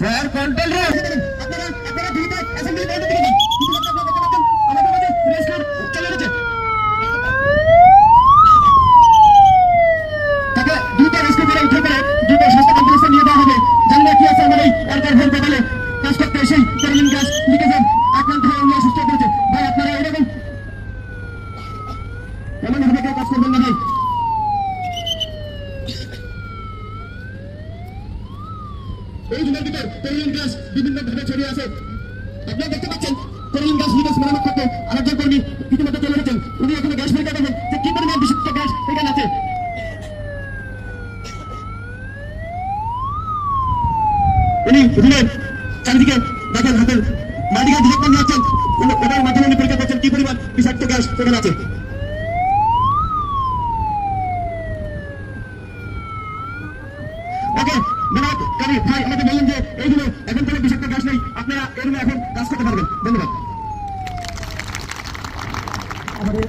Sir control room আপনারা আপনারা দ্রুত অ্যাসেম্বলি আমাদের কি আছে আমার এই এলাকার ভোর কপালে কাজ করতে এসেই তেরমিন গ্যাস ভাই, আপনারা এরকম এমন ভাবে কেউ কাজ করবেন না ভাই। এই রুমের ভিতর তেরমিন গ্যাস বিভিন্ন ভাবে ছড়িয়ে আছে। আপনারা দেখতে পাচ্ছেন তেরমিন গ্যাস লিকেজ মেরামত করতে আরেকজন কর্মী ইতিমধ্যে চলে গেছেন। উনি এখানে গ্যাস পরীক্ষা করবেন যে কি পরিমাণ বিশুদ্ধ গ্যাস এখানে আছে। উনি রুমের চারিদিকে দেখেন হাতের মেডিকেল ডিরেক্টর নিয়ে উনি ওটার মাধ্যমে উনি পরীক্ষা করছেন কি পরিমাণ বিষাক্ত গ্যাস এখানে আছে। বিনোদ কবি ভাই, আমাকে যে এইগুলো এখন কোনো বিষাক্ত গ্যাস নেই, আপনারা কাজ করতে পারবেন। ধন্যবাদ। আমাদের